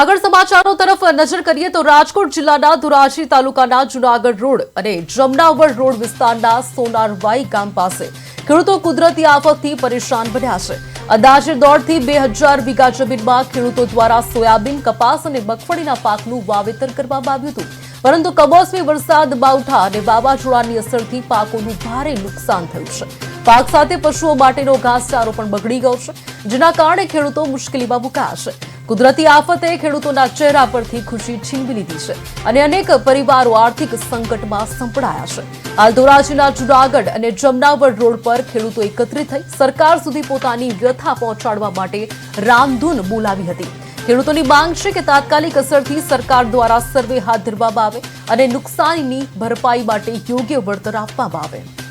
આગળ સમાચારો તરફ નજર કરીએ તો રાજકોટ જિલ્લાના ધોરાજી તાલુકાના જુનાગઢ રોડ અને જમનાવર રોડ વિસ્તારના સોનારવાઈ ગામ પાસે ખેડૂતો કુદરતી આફતથી પરેશાન બન્યા છે. અંદાજે દોઢથી બે હજાર વીઘા જમીનમાં ખેડૂતો દ્વારા સોયાબીન, કપાસ અને મગફળીના પાકનું વાવેતર કરવામાં આવ્યું હતું. પરંતુ કમોસમી વરસાદ માવઠા અને વાવાઝોડાની અસરથી પાકોનું ભારે નુકસાન થયું છે. પાક સાથે પશુઓ માટેનો ઘાસચારો પણ બગડી ગયો છે, જેના કારણે ખેડૂતો મુશ્કેલીમાં મુકાયા છે. કુદરતી આફતે ખેડૂતોના ચહેરા પરથી ખુશી છીનવી લીધી છે અને અનેક પરિવારો આર્થિક સંકટમાં સંપડાયા છે. હાલ ધોરાજીના જુનાગઢ અને જમનાવડ રોડ પર ખેડૂતો એકત્રિત થઈ સરકાર સુધી પોતાની વ્યથા પહોંચાડવા માટે રામધૂન બોલાવી હતી. ખેડૂતોની માંગ છે કે તાત્કાલિક અસરથી સરકાર દ્વારા સર્વે હાથ ધરવામાં આવે અને નુકસાનીની ભરપાઈ માટે યોગ્ય વળતર આપવામાં આવે.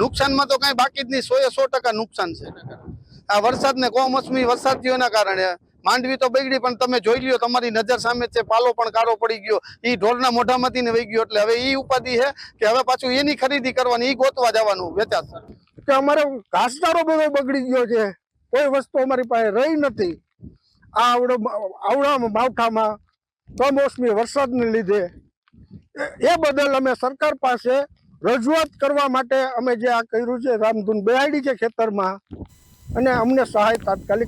નુકસાનમાં તો કઈ બાકી જ નહીં. સો એ સો ટકા નુકસાન છે. આ વરસાદ ને કમોસમી વરસાદ થયો એના કારણે માંડવી તો બગડી, પણ તમે જોઈ લ્યો, તમારી નજર સામે છે, પાલો પણ કાળો પડી ગયો. એ ઢોરના મોઢામાંથી ને વહી ગયો, એટલે હવે એ ઉપાધિ છે કે હવે પાછું એની ખરીદી કરવાની એ ગોતવા જવાનું વેચાશ કે અમારે ઘાસચારો બધો બગડી ગયો છે. કોઈ વસ્તુ અમારી પાસે રહી નથી. આ આવડો આવડા માવઠામાં કમોસમી વરસાદને લીધે. એ બદલ અમે સરકાર પાસે રજૂઆત કરવા માટે અમે જે આ કર્યું છે, રામધૂન બેહાડી છે ખેતરમાં, અને અમને સહાય તાત્કાલિક